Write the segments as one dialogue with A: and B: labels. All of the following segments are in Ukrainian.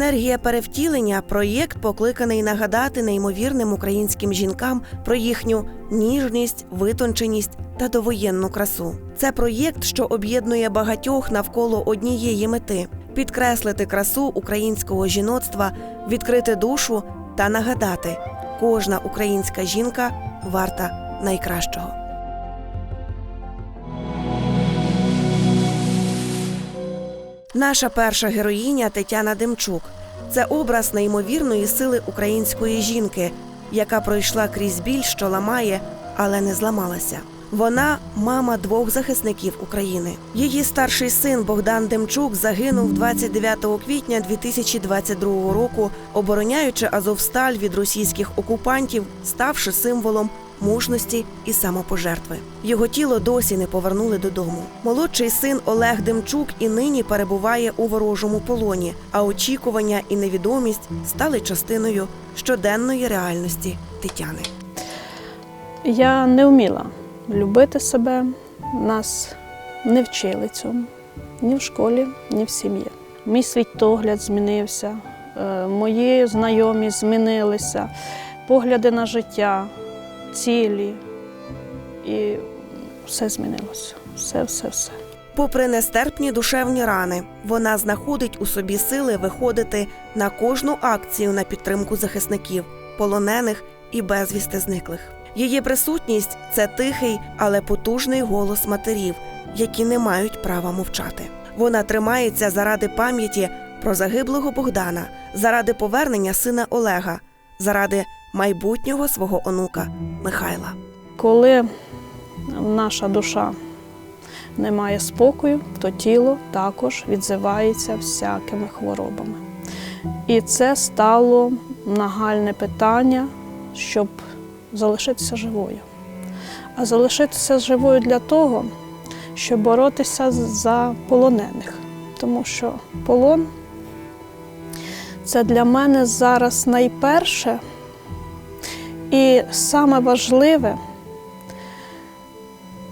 A: Енергія перевтілення проєкт покликаний нагадати неймовірним українським жінкам про їхню ніжність, витонченість та довоєнну красу. Це проєкт, що об'єднує багатьох навколо однієї мети підкреслити красу українського жіноцтва, відкрити душу та нагадати, кожна українська жінка варта найкращого. Наша перша героїня Тетяна Демчук. Це образ неймовірної сили української жінки, яка пройшла крізь біль, що ламає, але не зламалася. Вона мама двох захисників України. Її старший син Богдан Демчук загинув 29 квітня 2022 року, обороняючи Азовсталь від російських окупантів, ставши символом мужності і самопожертви. Його тіло досі не повернули додому. Молодший син Олег Демчук і нині перебуває у ворожому полоні, а очікування і невідомість стали частиною щоденної реальності Тетяни.
B: Я не вміла любити себе, нас не вчили цьому ні в школі, ні в сім'ї. Мій світогляд змінився, е, мої знайомі змінилися, погляди на життя, цілі. І все змінилося. Все, все, все.
A: Попри нестерпні душевні рани, вона знаходить у собі сили виходити на кожну акцію на підтримку захисників, полонених і безвісти зниклих. Її присутність це тихий, але потужний голос матерів, які не мають права мовчати. Вона тримається заради пам'яті про загиблого Богдана, заради повернення сина Олега, заради майбутнього свого онука Михайла.
B: Коли наша душа не має спокою, то тіло також відзивається всякими хворобами. І це стало нагальне питання, щоб залишитися живою. А залишитися живою для того, щоб боротися за полонених. Тому що полон це для мене зараз найперше і саме важливе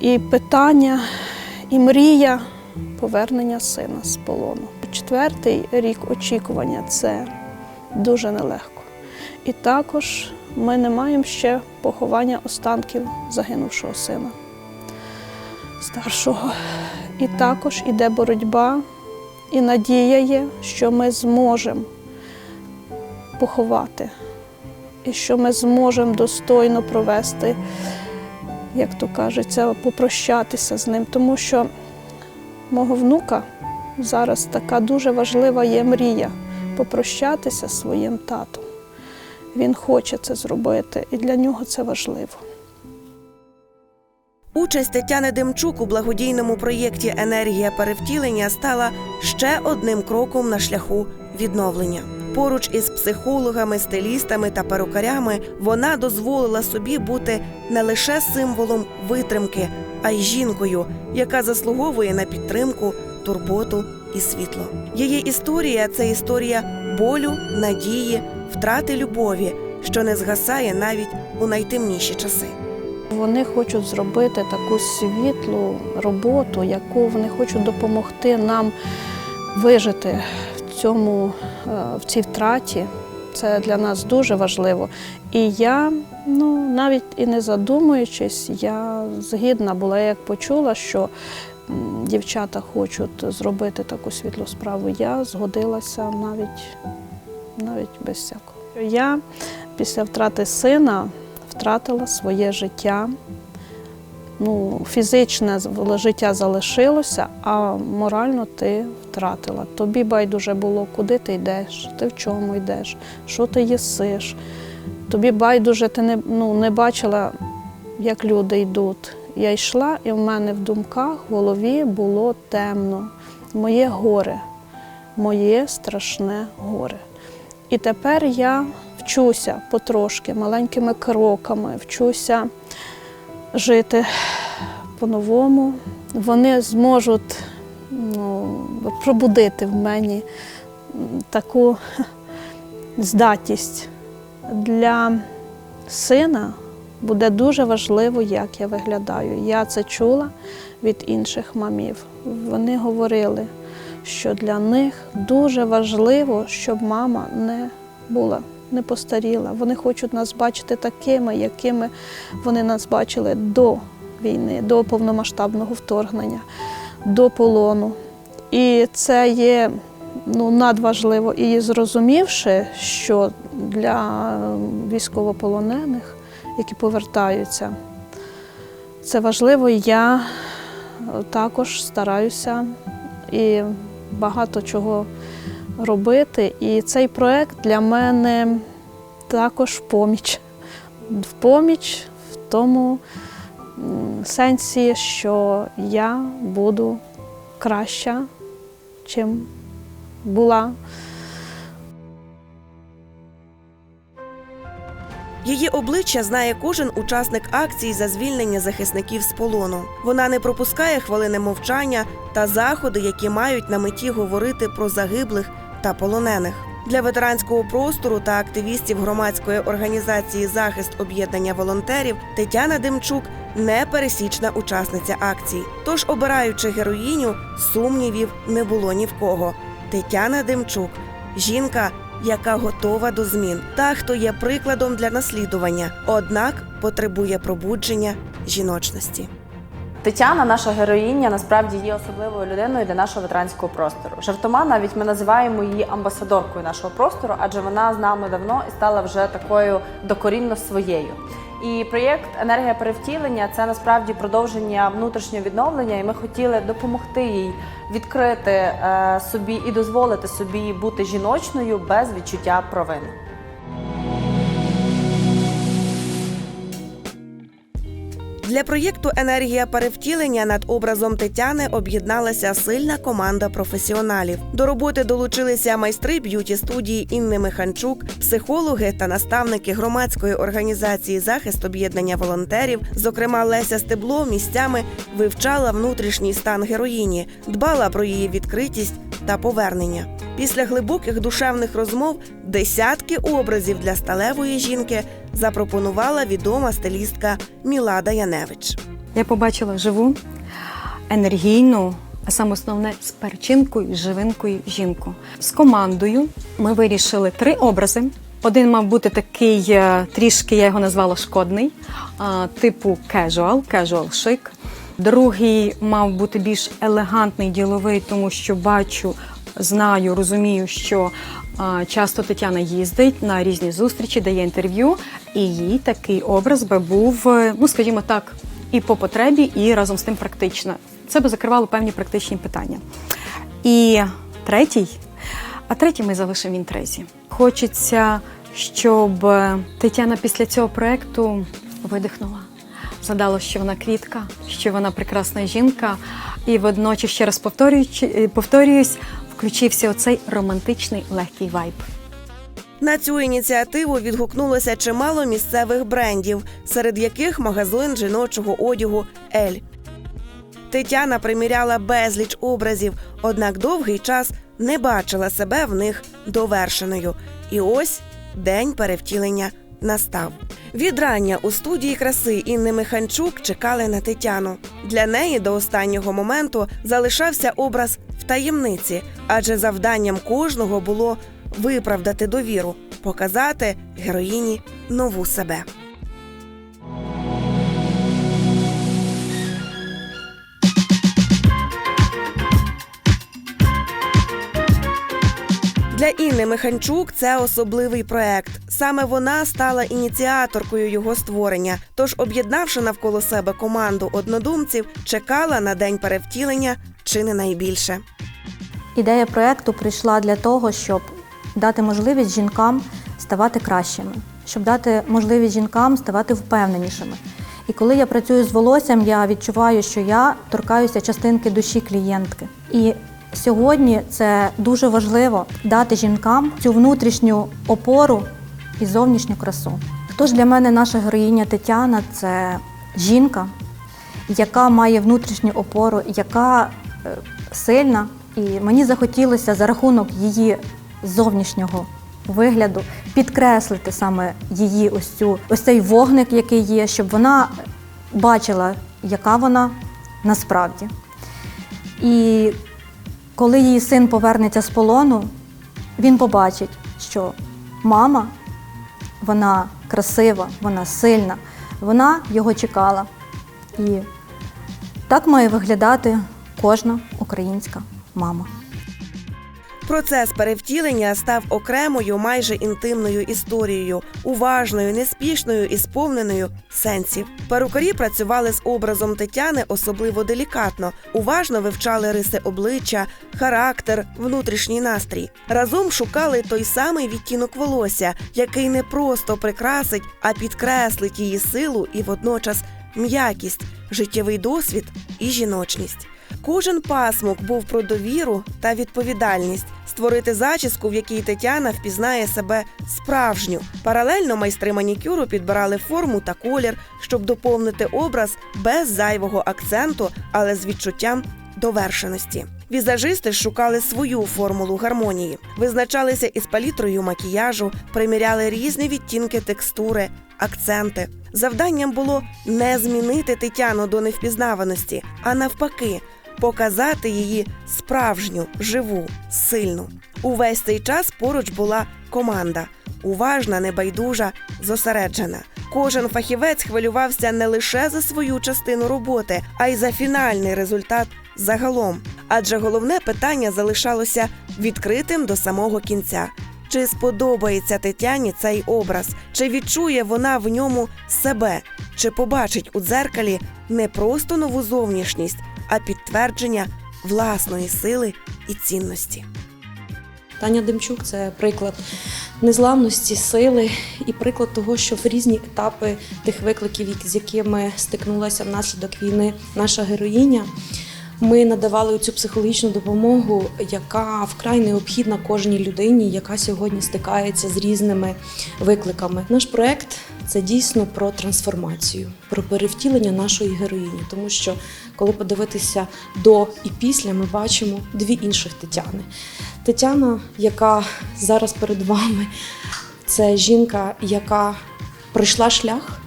B: і питання, і мрія повернення сина з полону. Четвертий рік очікування це дуже нелегко. І також ми не маємо ще поховання останків загинувшого сина старшого. І також іде боротьба, і надія є, що ми зможемо поховати, і що ми зможемо достойно провести, як то кажеться, попрощатися з ним. Тому що мого внука зараз така дуже важлива є мрія попрощатися зі своїм татом. Він хоче це зробити, і для нього це важливо.
A: Участь Тетяни Демчук у благодійному проєкті Енергія перевтілення стала ще одним кроком на шляху відновлення. Поруч із психологами, стилістами та перукарями вона дозволила собі бути не лише символом витримки, а й жінкою, яка заслуговує на підтримку, турботу і світло. Її історія це історія болю, надії, втрати любові, що не згасає навіть у найтемніші часи.
B: Вони хочуть зробити таку світлу роботу, яку вони хочуть допомогти нам вижити цьому, е, в цій втраті. Це для нас дуже важливо. І я, ну навіть і не задумуючись, я згідна була, як почула, що дівчата хочуть зробити таку світлу справу. Я згодилася навіть, навіть без всякого. Я після втрати сина втратила своє життя. Ну, фізичне життя залишилося, а морально ти втратила. Тобі байдуже було, куди ти йдеш, ти в чому йдеш, що ти їсиш. Тобі байдуже ти не, ну, не бачила, як люди йдуть. Я йшла, і в мене в думках, в голові було темно. Моє горе, моє страшне горе. І тепер я вчуся потрошки, маленькими кроками, вчуся жити по-новому. Вони зможуть ну, пробудити в мені таку здатність. Для сина буде дуже важливо, як я виглядаю. Я це чула від інших мамів. Вони говорили, що для них дуже важливо, щоб мама не була, не постаріла. Вони хочуть нас бачити такими, якими вони нас бачили до війни, до повномасштабного вторгнення, до полону. І це є ну, надважливо. І зрозумівши, що для військовополонених, які повертаються, це важливо, я також стараюся і багато чого робити. І цей проект для мене також в поміч. В поміч в тому сенсі, що я буду краща, чим була.
A: Її обличчя знає кожен учасник акції за звільнення захисників з полону. Вона не пропускає хвилини мовчання та заходи, які мають на меті говорити про загиблих та полонених. Для ветеранського простору та активістів громадської організації Захист об'єднання волонтерів Тетяна Демчук непересічна учасниця акції. Тож, обираючи героїню, сумнівів не було ні в кого. Тетяна Демчук жінка, яка готова до змін, та хто є прикладом для наслідування, однак потребує пробудження жіночності.
C: Тетяна, наша героїня, насправді є особливою людиною для нашого ветеранського простору. Жартома навіть ми називаємо її амбасадоркою нашого простору, адже вона з нами давно і стала вже такою докорінно своєю. І проєкт Енергія перевтілення це насправді продовження внутрішнього відновлення, і ми хотіли допомогти їй відкрити е, собі і дозволити собі бути жіночною без відчуття провини.
A: Для проєкту Енергія перевтілення над образом Тетяни об'єдналася сильна команда професіоналів. До роботи долучилися майстри б'юті студії Інни Механчук, психологи та наставники громадської організації захист об'єднання волонтерів. Зокрема, Леся Стебло місцями вивчала внутрішній стан героїні, дбала про її відкритість та повернення. Після глибоких душевних розмов десятки образів для сталевої жінки запропонувала відома стилістка Мілада Яневич.
D: Я побачила живу, енергійну, а саме основне з перчинкою, з живинкою жінку. З командою ми вирішили три образи. Один мав бути такий е, трішки, я його назвала шкодний, типу casual, casual шик. Другий мав бути більш елегантний, діловий, тому що бачу, знаю, розумію, що часто Тетяна їздить на різні зустрічі, дає інтерв'ю, і їй такий образ би був, е, ну скажімо так, і по потребі, і разом з тим практично. Це би закривало певні практичні питання. І третій, а третій ми залишимо в інтризі. Хочеться, щоб Тетяна після цього проекту видихнула. Згадала, що вона квітка, що вона прекрасна жінка, і водночас ще раз повторююсь, включився оцей романтичний легкий вайб.
A: На цю ініціативу відгукнулося чимало місцевих брендів, серед яких магазин жіночого одягу Ель. Тетяна приміряла безліч образів, однак довгий час не бачила себе в них довершеною. І ось день перевтілення настав. Відрання у студії краси Інни Миханчук чекали на Тетяну. Для неї до останнього моменту залишався образ таємниці, адже завданням кожного було виправдати довіру, показати героїні нову себе. Для Інни Миханчук це особливий проект. Саме вона стала ініціаторкою його створення. Тож, об'єднавши навколо себе команду однодумців, чекала на день перевтілення чи не найбільше.
E: Ідея проекту прийшла для того, щоб дати можливість жінкам ставати кращими, щоб дати можливість жінкам ставати впевненішими. І коли я працюю з волоссям, я відчуваю, що я торкаюся частинки душі клієнтки. І сьогодні це дуже важливо дати жінкам цю внутрішню опору і зовнішню красу. Тож для мене наша героїня Тетяна це жінка, яка має внутрішню опору, яка сильна, і мені захотілося за рахунок її зовнішнього вигляду підкреслити саме її ось цю ось цей вогник, який є, щоб вона бачила, яка вона насправді. І коли її син повернеться з полону, він побачить, що мама, вона красива, вона сильна, вона його чекала. І так має виглядати кожна українська мама.
A: Процес перевтілення став окремою, майже інтимною історією, уважною, неспішною і сповненою сенсів. Перукарі працювали з образом Тетяни особливо делікатно, уважно вивчали риси обличчя, характер, внутрішній настрій. Разом шукали той самий відтінок волосся, який не просто прикрасить, а підкреслить її силу і водночас м'якість, життєвий досвід і жіночність. Кожен пасмок був про довіру та відповідальність створити зачіску, в якій Тетяна впізнає себе справжню. Паралельно майстри манікюру підбирали форму та колір, щоб доповнити образ без зайвого акценту, але з відчуттям довершеності. Візажисти шукали свою формулу гармонії, визначалися із палітрою макіяжу, приміряли різні відтінки текстури, акценти. Завданням було не змінити Тетяну до невпізнаваності, а навпаки, показати її справжню, живу, сильну. Увесь цей час поруч була команда уважна, небайдужа, зосереджена. Кожен фахівець хвилювався не лише за свою частину роботи, а й за фінальний результат загалом. Адже головне питання залишалося відкритим до самого кінця. Чи сподобається Тетяні цей образ? Чи відчує вона в ньому себе? Чи побачить у дзеркалі не просто нову зовнішність, а підтвердження власної сили і цінності?
F: Таня Демчук це приклад незламності, сили і приклад того, що в різні етапи тих викликів, з якими стикнулася внаслідок війни наша героїня. Ми надавали цю психологічну допомогу, яка вкрай необхідна кожній людині, яка сьогодні стикається з різними викликами. Наш проект це дійсно про трансформацію, про перевтілення нашої героїні, тому що коли подивитися до і після, ми бачимо дві інших Тетяни. Тетяна, яка зараз перед вами, це жінка, яка пройшла шлях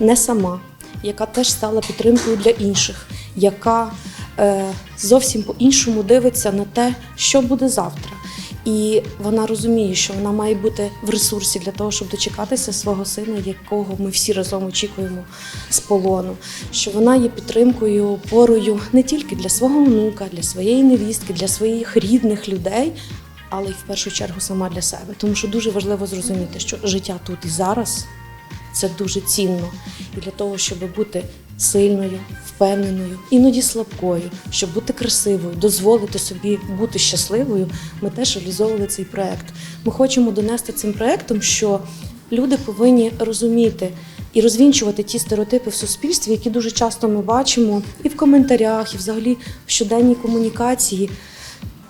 F: не сама, яка теж стала підтримкою для інших, яка е, зовсім по-іншому дивиться на те, що буде завтра. І вона розуміє, що вона має бути в ресурсі для того, щоб дочекатися свого сина, якого ми всі разом очікуємо з полону. Що вона є підтримкою, опорою не тільки для свого онука, для своєї невістки, для своїх рідних людей, але й в першу чергу сама для себе. Тому що дуже важливо зрозуміти, що життя тут і зараз це дуже цінно. І для того, щоб бути сильною, впевненою, іноді слабкою, щоб бути красивою, дозволити собі бути щасливою, ми теж реалізовували цей проект. Ми хочемо донести цим проектом, що люди повинні розуміти. І розвінчувати ті стереотипи в суспільстві, які дуже часто ми бачимо і в коментарях, і взагалі в щоденній комунікації,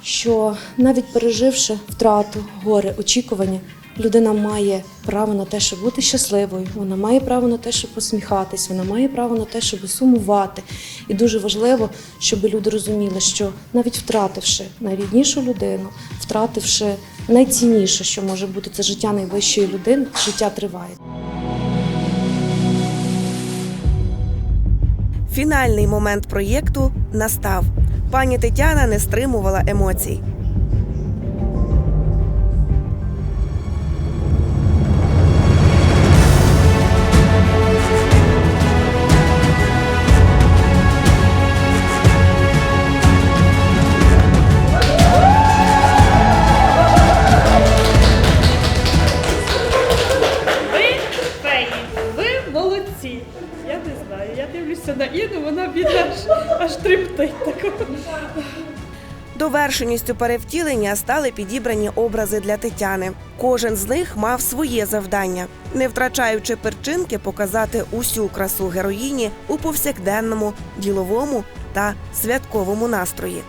F: що навіть переживши втрату, горе, очікування, людина має право на те, щоб бути щасливою, вона має право на те, щоб посміхатись, вона має право на те, щоб сумувати. І дуже важливо, щоб люди розуміли, що навіть втративши найріднішу людину, втративши найцінніше, що може бути, це життя найвищої людини, життя триває.
A: Фінальний момент проєкту настав. Пані Тетяна не стримувала емоцій.
G: Я дивлюся на Іну, вона бідна аж, аж тремтить такого.
A: Довершеністю перевтілення стали підібрані образи для Тетяни. Кожен з них мав своє завдання, не втрачаючи перчинки, показати усю красу героїні у повсякденному, діловому та святковому настрої.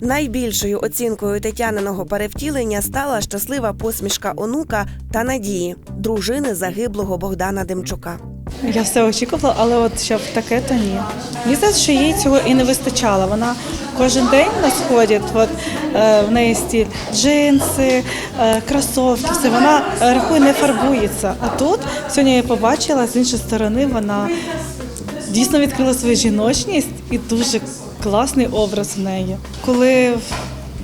A: Найбільшою оцінкою Тетяниного перевтілення стала щаслива посмішка онука та надії, дружини загиблого Богдана Демчука.
H: Я все очікувала, але от щоб таке, то ні. Мені здається, що їй цього і не вистачало. Вона кожен день на сході, от е, в неї стіль джинси, е, кросовки, все вона рахує, не фарбується. А тут сьогодні я побачила з іншої сторони, вона дійсно відкрила свою жіночність і дуже класний образ в неї. Коли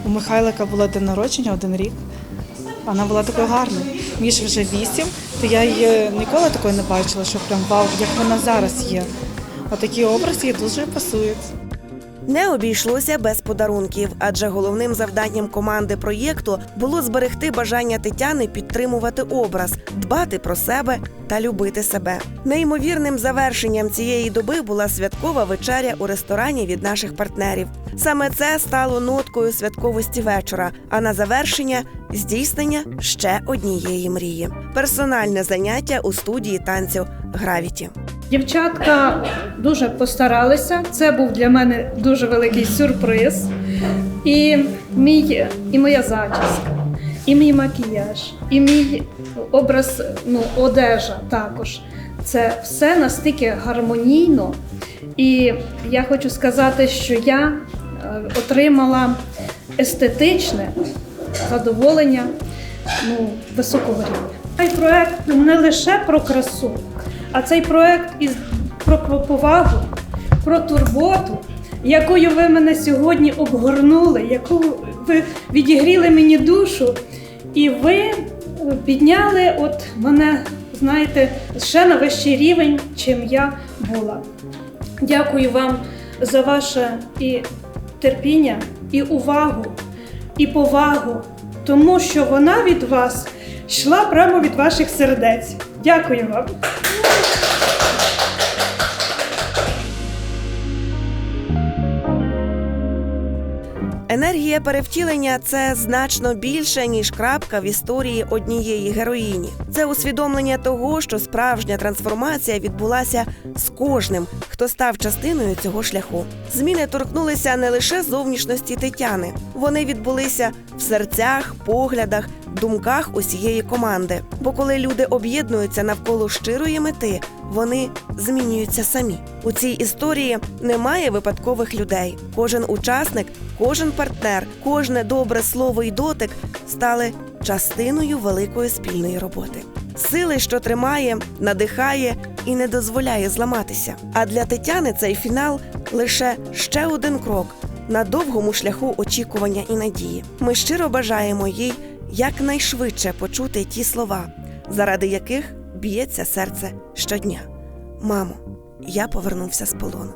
H: у Михайлика було день народження, один рік, вона була такою гарною. Між вже вісім, то я її ніколи такої не бачила, що прям вау, як вона зараз є. А такий образи їй дуже пасують.
A: Не обійшлося без подарунків, адже головним завданням команди проєкту було зберегти бажання Тетяни підтримувати образ, дбати про себе та любити себе. Неймовірним завершенням цієї доби була святкова вечеря у ресторані від наших партнерів. Саме це стало ноткою святковості вечора. А на завершення здійснення ще однієї мрії: персональне заняття у студії танцю Гравіті.
B: Дівчатка дуже постаралися. Це був для мене дуже великий сюрприз. І мій, і моя зачіска, і мій макіяж, і мій образ, ну, одежа також. Це все настільки гармонійно. І я хочу сказати, що я е, отримала естетичне задоволення ну, високого рівня. Цей проект не лише про красу, а цей проект із про повагу, про турботу, якою ви мене сьогодні обгорнули, яку ви відігріли мені душу, і ви е, підняли от мене, знаєте, ще на вищий рівень, чим я була. Дякую вам за ваше і терпіння, і увагу, і повагу, тому що вона від вас йшла прямо від ваших сердець. Дякую вам.
A: Енергія перевтілення це значно більше ніж крапка в історії однієї героїні. Це усвідомлення того, що справжня трансформація відбулася з кожним, хто став частиною цього шляху. Зміни торкнулися не лише зовнішності Тетяни, вони відбулися в серцях, поглядах, думках усієї команди. Бо коли люди об'єднуються навколо щирої мети, вони змінюються самі. У цій історії немає випадкових людей. Кожен учасник, кожен партнер, кожне добре слово і дотик стали частиною великої спільної роботи. Сили, що тримає, надихає і не дозволяє зламатися. А для Тетяни цей фінал лише ще один крок на довгому шляху очікування і надії. Ми щиро бажаємо їй якнайшвидше почути ті слова, заради яких б'ється серце щодня. Мамо, я повернувся з полону.